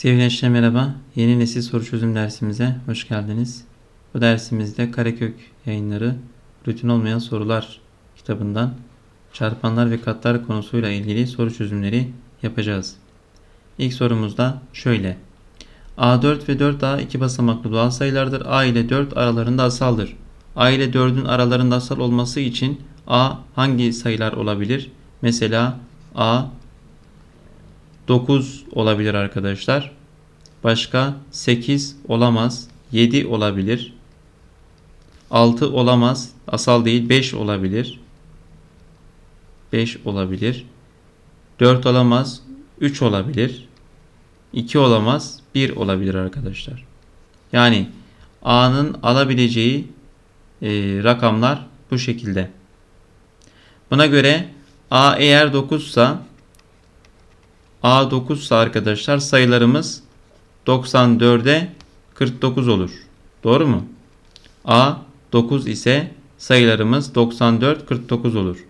Sevgili gençler merhaba. Yeni nesil soru çözüm dersimize hoş geldiniz. Bu dersimizde Karekök yayınları rutin olmayan sorular kitabından çarpanlar ve katlar konusuyla ilgili soru çözümleri yapacağız. İlk sorumuzda şöyle. A4 ve 4A iki basamaklı doğal sayılardır. A ile 4 aralarında asaldır. A ile 4'ün aralarında asal olması için A hangi sayılar olabilir? Mesela A 9 olabilir arkadaşlar. Başka 8 olamaz. 7 olabilir. 6 olamaz. Asal değil 5 olabilir. 5 olabilir. 4 olamaz. 3 olabilir. 2 olamaz. 1 olabilir arkadaşlar. Yani A'nın alabileceği e, rakamlar bu şekilde. Buna göre A eğer 9 ise A 9 ise arkadaşlar sayılarımız 94'e 49 olur. Doğru mu? A 9 ise sayılarımız 94 49 olur.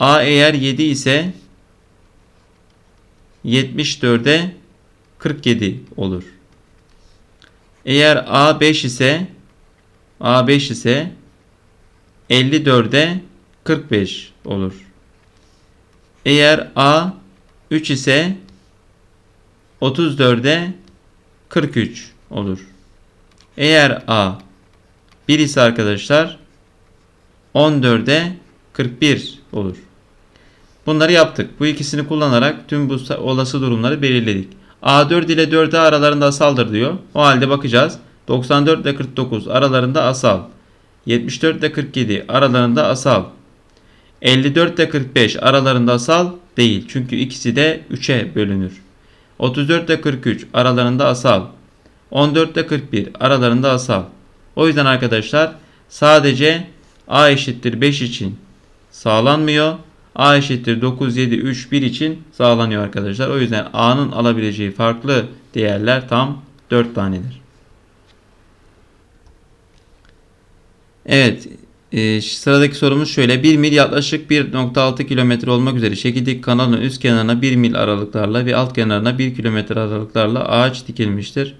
A eğer 7 ise 74'e 47 olur. Eğer A 5 ise A 5 ise 54'e 45 olur. Eğer A 3 ise 34'e 43 olur. Eğer A 1 ise arkadaşlar 14'e 41 olur. Bunları yaptık. Bu ikisini kullanarak tüm bu olası durumları belirledik. A4 ile 4A aralarında asaldır diyor. O halde bakacağız. 94 ile 49 aralarında asal. 74 ile 47 aralarında asal. 54 ile 45 aralarında asal değil. Çünkü ikisi de 3'e bölünür. 34 ile 43 aralarında asal. 14 ile 41 aralarında asal. O yüzden arkadaşlar sadece A eşittir 5 için sağlanmıyor. A eşittir 9, 7, 3, 1 için sağlanıyor arkadaşlar. O yüzden A'nın alabileceği farklı değerler tam 4 tanedir. Evet. E, sıradaki sorumuz şöyle. 1 mil yaklaşık 1.6 kilometre olmak üzere şekildeki kanalın üst kenarına 1 mil aralıklarla ve alt kenarına 1 kilometre aralıklarla ağaç dikilmiştir.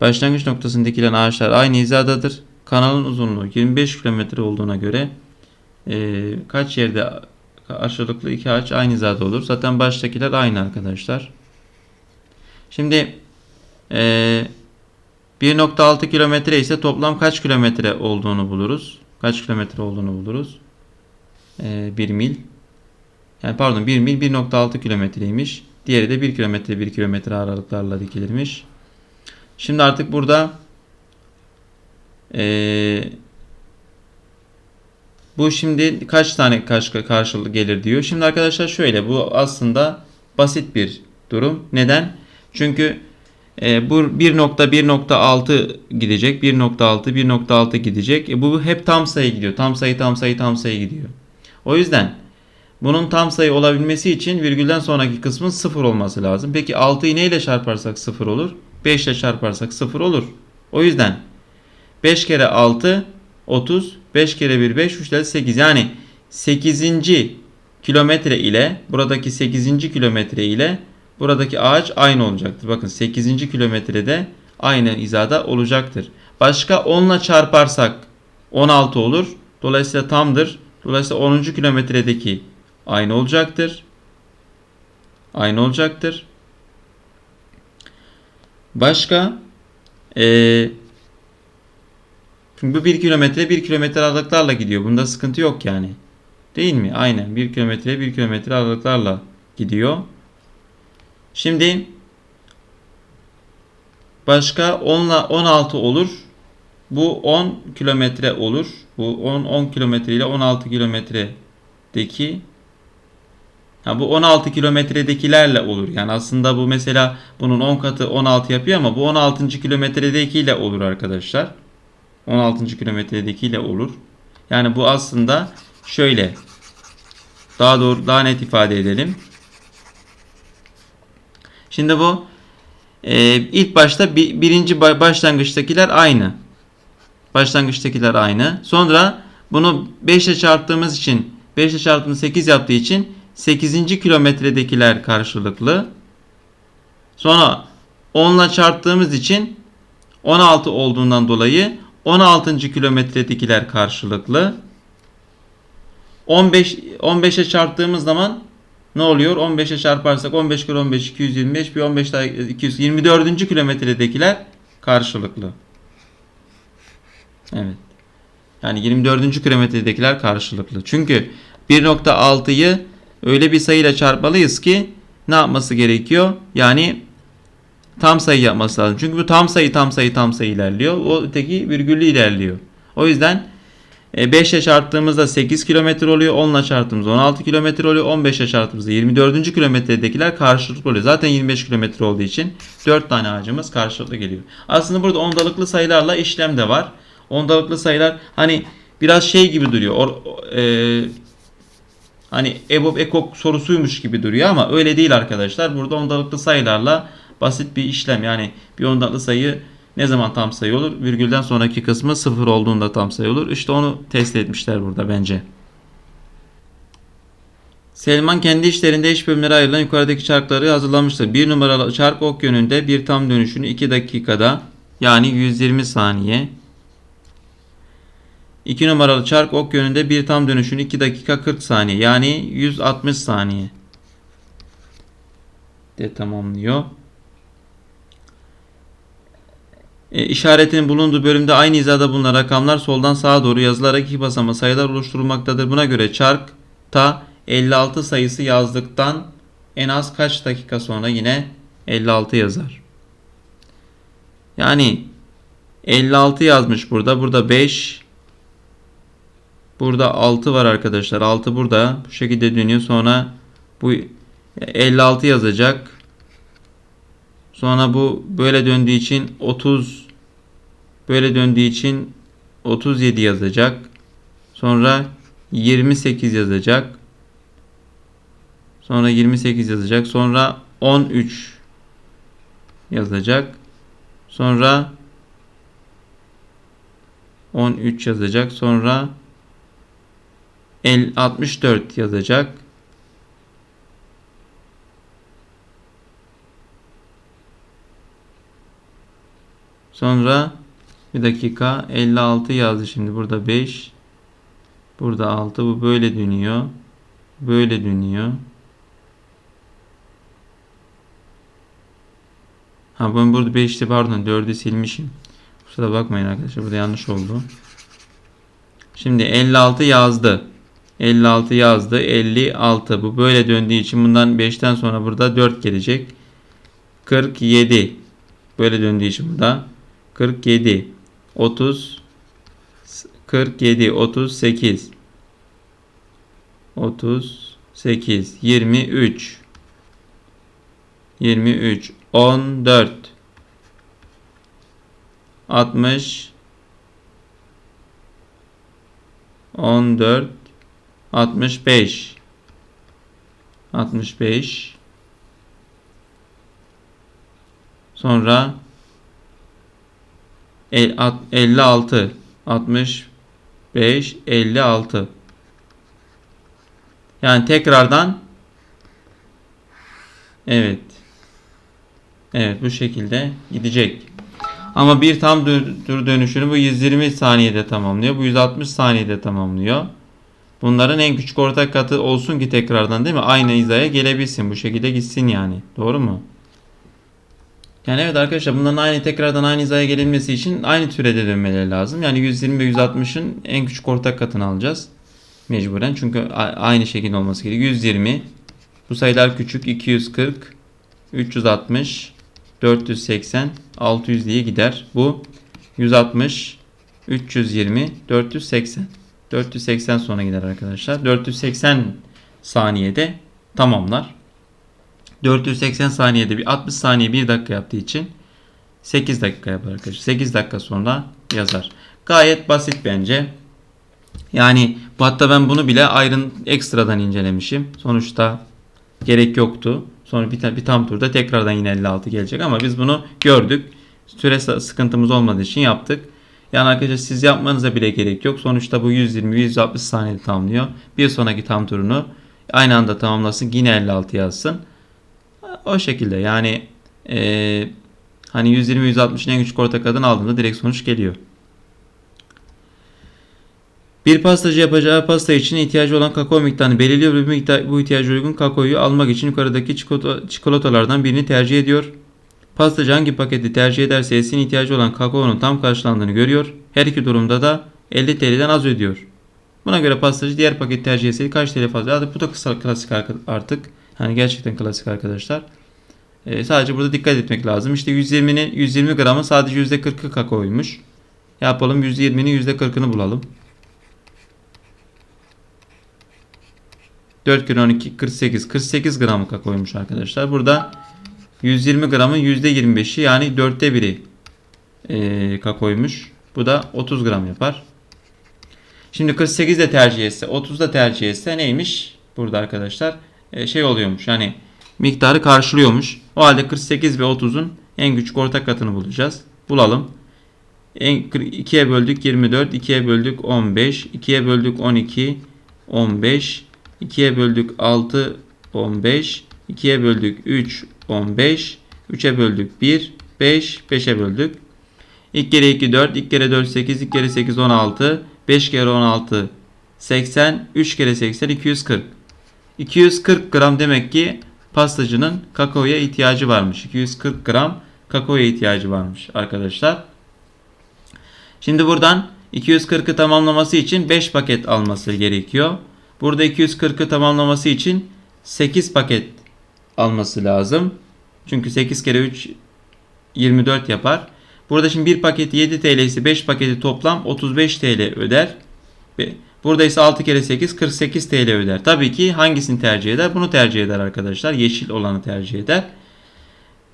Başlangıç noktasında dikilen ağaçlar aynı hizadadır. Kanalın uzunluğu 25 kilometre olduğuna göre e, kaç yerde karşılıklı iki ağaç aynı hizada olur. Zaten baştakiler aynı arkadaşlar. Şimdi e, 1.6 kilometre ise toplam kaç kilometre olduğunu buluruz. Kaç kilometre olduğunu buluruz. E, 1 mil. Yani pardon 1 mil 1.6 kilometreymiş. Diğeri de 1 kilometre 1 kilometre aralıklarla dikilirmiş. Şimdi artık burada e, bu şimdi kaç tane karşılık gelir diyor. Şimdi arkadaşlar şöyle bu aslında basit bir durum. Neden? Çünkü e, bu 1.1.6 gidecek. 1.6 1.6 gidecek. E, bu hep tam sayı gidiyor. Tam sayı tam sayı tam sayı gidiyor. O yüzden bunun tam sayı olabilmesi için virgülden sonraki kısmın 0 olması lazım. Peki 6'yı neyle çarparsak 0 olur? 5 ile çarparsak 0 olur. O yüzden 5 kere 6 30 5 kere 1 5 3 8 yani 8. kilometre ile buradaki 8. kilometre ile buradaki ağaç aynı olacaktır. Bakın 8. kilometrede aynı hizada olacaktır. Başka 10 ile çarparsak 16 olur. Dolayısıyla tamdır. Dolayısıyla 10. kilometredeki aynı olacaktır. Aynı olacaktır. Başka ee, çünkü bu 1 kilometre 1 kilometre aralıklarla gidiyor. Bunda sıkıntı yok yani. Değil mi? Aynen 1 kilometre 1 kilometre aralıklarla gidiyor. Şimdi başka 10 ile 16 olur. Bu 10 kilometre olur. Bu 10 10 kilometre ile 16 kilometredeki Ha bu 16 kilometredekilerle olur. Yani aslında bu mesela bunun 10 katı 16 yapıyor ama bu 16. kilometredekiyle olur arkadaşlar. 16. kilometredekiyle olur. Yani bu aslında şöyle daha doğru daha net ifade edelim. Şimdi bu e, ilk başta bir, birinci başlangıçtakiler aynı. Başlangıçtakiler aynı. Sonra bunu 5 ile çarptığımız için 5 ile çarptığımız 8 yaptığı için 8. kilometredekiler karşılıklı. Sonra 10 ile çarptığımız için 16 olduğundan dolayı 16. kilometredekiler karşılıklı. 15 15'e çarptığımız zaman ne oluyor? 15'e çarparsak 15 kere 15 225 bir 15 daha 224. kilometredekiler karşılıklı. Evet. Yani 24. kilometredekiler karşılıklı. Çünkü 1.6'yı öyle bir sayıyla çarpmalıyız ki ne yapması gerekiyor? Yani tam sayı yapması lazım. Çünkü bu tam sayı tam sayı tam sayı ilerliyor. O öteki virgüllü ilerliyor. O yüzden 5 ile çarptığımızda 8 kilometre oluyor. 10 ile çarptığımızda 16 kilometre oluyor. 15 ile çarptığımızda 24. kilometredekiler karşılıklı oluyor. Zaten 25 kilometre olduğu için 4 tane ağacımız karşılıklı geliyor. Aslında burada ondalıklı sayılarla işlem de var. Ondalıklı sayılar hani biraz şey gibi duruyor. Or, e, hani EBOB EKOK sorusuymuş gibi duruyor ama öyle değil arkadaşlar. Burada ondalıklı sayılarla basit bir işlem. Yani bir ondalıklı sayı ne zaman tam sayı olur? Virgülden sonraki kısmı sıfır olduğunda tam sayı olur. İşte onu test etmişler burada bence. Selman kendi işlerinde iş bölümleri ayrılan yukarıdaki çarkları hazırlamıştır. Bir numaralı çark ok yönünde bir tam dönüşünü 2 dakikada yani 120 saniye. 2 numaralı çark ok yönünde bir tam dönüşünü 2 dakika 40 saniye yani 160 saniye de tamamlıyor. E, işaretin bulunduğu bölümde aynı hizada bulunan rakamlar soldan sağa doğru yazılarak iki basama sayılar oluşturulmaktadır. Buna göre çarkta 56 sayısı yazdıktan en az kaç dakika sonra yine 56 yazar. Yani 56 yazmış burada. Burada 5 Burada 6 var arkadaşlar. 6 burada. Bu şekilde dönüyor. Sonra bu 56 yazacak. Sonra bu böyle döndüğü için 30 böyle döndüğü için 37 yazacak. Sonra 28 yazacak. Sonra 28 yazacak. Sonra 13 yazacak. Sonra 13 yazacak. Sonra 64 yazacak. Sonra bir dakika 56 yazdı şimdi. Burada 5 burada 6 bu böyle dönüyor böyle dönüyor. Ha ben burada 5'ti pardon 4'ü silmişim. Kusura bakmayın arkadaşlar burada yanlış oldu. Şimdi 56 yazdı. 56 yazdı 56 bu böyle döndüğü için bundan 5'ten sonra burada 4 gelecek. 47 böyle döndüğü için burada 47 30 47 38 38 23 23 14 60 14 65 65 sonra 56 65 56 yani tekrardan evet. Evet bu şekilde gidecek. Ama bir tam tur dönüşünü bu 120 saniyede tamamlıyor. Bu 160 saniyede tamamlıyor. Bunların en küçük ortak katı olsun ki tekrardan değil mi? Aynı hizaya gelebilsin. Bu şekilde gitsin yani. Doğru mu yani evet arkadaşlar bunların aynı tekrardan aynı hizaya gelinmesi için aynı türede dönmeleri lazım. Yani 120 ve 160'ın en küçük ortak katını alacağız. Mecburen çünkü aynı şekilde olması gerekiyor. 120 bu sayılar küçük 240 360 480 600 diye gider. Bu 160 320 480 480 sonra gider arkadaşlar. 480 saniyede tamamlar. 480 saniyede bir 60 saniye 1 dakika yaptığı için 8 dakika yapar arkadaşlar. 8 dakika sonra yazar. Gayet basit bence. Yani bu hatta ben bunu bile ayrın ekstradan incelemişim. Sonuçta gerek yoktu. Sonra bir, bir tam turda tekrardan yine 56 gelecek ama biz bunu gördük. Süre sıkıntımız olmadığı için yaptık. Yani arkadaşlar siz yapmanıza bile gerek yok. Sonuçta bu 120-160 saniyede tamamlıyor. Bir sonraki tam turunu aynı anda tamamlasın. Yine 56 yazsın. O şekilde yani Ee, hani 120 160'ın en küçük ortak katını aldığında direkt sonuç geliyor. Bir pastacı yapacağı pasta için ihtiyacı olan kakao miktarını belirliyor ve bu, ihtiyaca uygun kakaoyu almak için yukarıdaki çikolata, çikolatalardan birini tercih ediyor. Pastacı hangi paketi tercih ederse etsin ihtiyacı olan kakaonun tam karşılandığını görüyor. Her iki durumda da 50 TL'den az ödüyor. Buna göre pastacı diğer paketi tercih etseydi kaç TL fazla? Bu da kısa klasik artık. Hani gerçekten klasik arkadaşlar. Ee, sadece burada dikkat etmek lazım. İşte 120'nin 120 gramı sadece %40'ı kakaoymuş. Yapalım %20'nin %40'ını bulalım. 4 kilo 12 48 48 gram kakaoymuş arkadaşlar. Burada 120 gramın %25'i yani 4'te 1'i e, kakaoymuş. Bu da 30 gram yapar. Şimdi 48 de tercih etse 30 da tercih etse neymiş? Burada arkadaşlar e, şey oluyormuş yani miktarı karşılıyormuş. O halde 48 ve 30'un en küçük ortak katını bulacağız. Bulalım. En, 2'ye böldük 24, 2'ye böldük 15, 2'ye böldük 12, 15, 2'ye böldük 6, 15, 2'ye böldük 3, 15, 3'e böldük 1, 5, 5'e böldük. İlk kere 2 4, ilk kere 4 8, ilk kere 8 16, 5 kere 16 80, 3 kere 80 240. 240 gram demek ki pastacının kakaoya ihtiyacı varmış. 240 gram kakaoya ihtiyacı varmış arkadaşlar. Şimdi buradan 240'ı tamamlaması için 5 paket alması gerekiyor. Burada 240'ı tamamlaması için 8 paket alması lazım. Çünkü 8 kere 3 24 yapar. Burada şimdi bir paketi 7 TL ise 5 paketi toplam 35 TL öder. Burada ise 6 kere 8 48 TL öder. Tabii ki hangisini tercih eder? Bunu tercih eder arkadaşlar. Yeşil olanı tercih eder.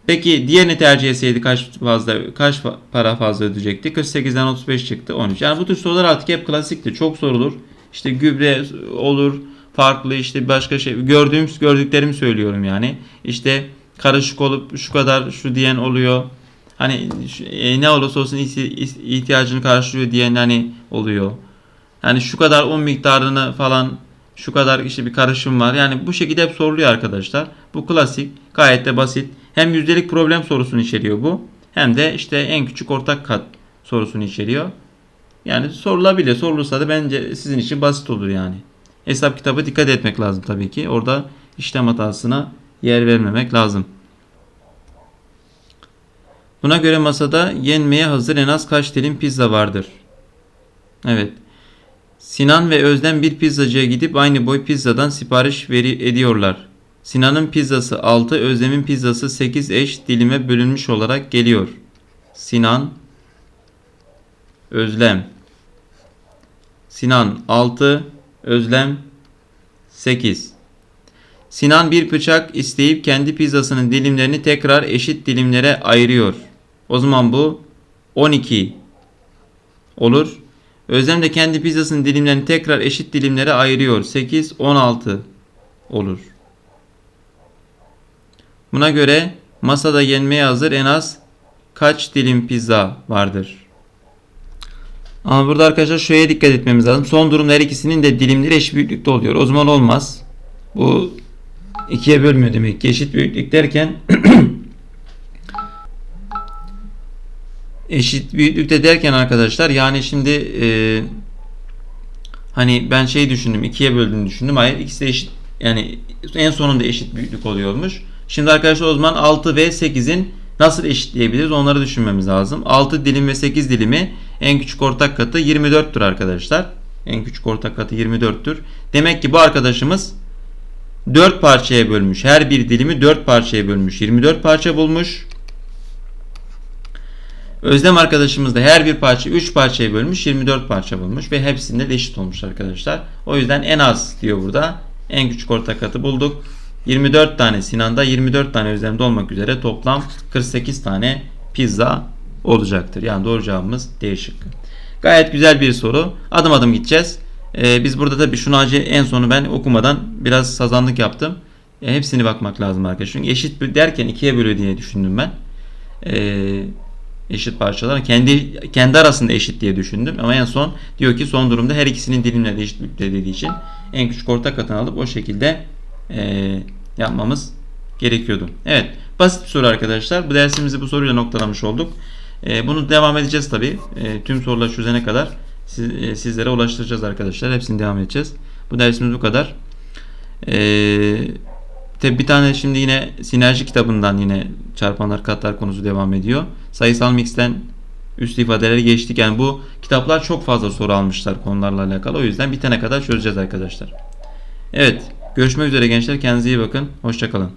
Peki diğerini tercih etseydi kaç fazla kaç para fazla ödeyecekti? 48'den 35 çıktı 13. Yani bu tür sorular artık hep klasikti. Çok sorulur. İşte gübre olur, farklı işte başka şey gördüğüm gördüklerimi söylüyorum yani. İşte karışık olup şu kadar şu diyen oluyor. Hani e, ne olursa olsun ihtiyacını karşılıyor diyen hani oluyor. Yani şu kadar un miktarını falan şu kadar işte bir karışım var. Yani bu şekilde hep soruluyor arkadaşlar. Bu klasik gayet de basit. Hem yüzdelik problem sorusunu içeriyor bu. Hem de işte en küçük ortak kat sorusunu içeriyor. Yani sorulabilir. Sorulursa da bence sizin için basit olur yani. Hesap kitabı dikkat etmek lazım tabii ki. Orada işlem hatasına yer vermemek lazım. Buna göre masada yenmeye hazır en az kaç dilim pizza vardır? Evet. Sinan ve Özlem bir pizzacıya gidip aynı boy pizzadan sipariş veri ediyorlar. Sinan'ın pizzası 6, Özlem'in pizzası 8 eş dilime bölünmüş olarak geliyor. Sinan, Özlem. Sinan 6, Özlem 8. Sinan bir bıçak isteyip kendi pizzasının dilimlerini tekrar eşit dilimlere ayırıyor. O zaman bu 12 olur. Özlem de kendi pizzasının dilimlerini tekrar eşit dilimlere ayırıyor. 8, 16 olur. Buna göre masada yenmeye hazır en az kaç dilim pizza vardır? Ama burada arkadaşlar şuraya dikkat etmemiz lazım. Son durumda her ikisinin de dilimleri eşit büyüklükte oluyor. O zaman olmaz. Bu ikiye bölmüyor demek ki. Eşit büyüklük derken eşit büyüklükte derken arkadaşlar yani şimdi e, hani ben şey düşündüm ikiye böldüğünü düşündüm. Hayır ikisi de eşit yani en sonunda eşit büyüklük oluyormuş. Şimdi arkadaşlar o zaman 6 ve 8'in nasıl eşitleyebiliriz onları düşünmemiz lazım. 6 dilim ve 8 dilimi en küçük ortak katı 24'tür arkadaşlar. En küçük ortak katı 24'tür. Demek ki bu arkadaşımız 4 parçaya bölmüş. Her bir dilimi 4 parçaya bölmüş. 24 parça bulmuş. Özlem arkadaşımız da her bir parça 3 parçaya bölmüş 24 parça bulmuş ve hepsinde de eşit olmuş arkadaşlar. O yüzden en az diyor burada. En küçük ortak katı bulduk. 24 tane Sinan'da 24 tane Özlem'de olmak üzere toplam 48 tane pizza olacaktır. Yani doğru cevabımız D şıkkı. Gayet güzel bir soru. Adım adım gideceğiz. Ee, biz burada tabii şunu acı en sonu ben okumadan biraz sazanlık yaptım. E, hepsini bakmak lazım arkadaşlar. Çünkü eşit derken ikiye bölü diye düşündüm ben. Ee, eşit parçalar kendi kendi arasında eşit diye düşündüm ama en son diyor ki son durumda her ikisinin dilimleri eşit büyüklükte dediği için en küçük ortak katını alıp o şekilde e, yapmamız gerekiyordu. Evet Basit bir soru arkadaşlar. Bu dersimizi bu soruyla noktalamış olduk. E, bunu devam edeceğiz tabi. tüm soruları çözene kadar siz, e, sizlere ulaştıracağız arkadaşlar. Hepsini devam edeceğiz. Bu dersimiz bu kadar. Eee Tabi bir tane şimdi yine sinerji kitabından yine çarpanlar katlar konusu devam ediyor. Sayısal mixten üst ifadeleri geçtik. Yani bu kitaplar çok fazla soru almışlar konularla alakalı. O yüzden bitene kadar çözeceğiz arkadaşlar. Evet. Görüşmek üzere gençler. Kendinize iyi bakın. Hoşçakalın.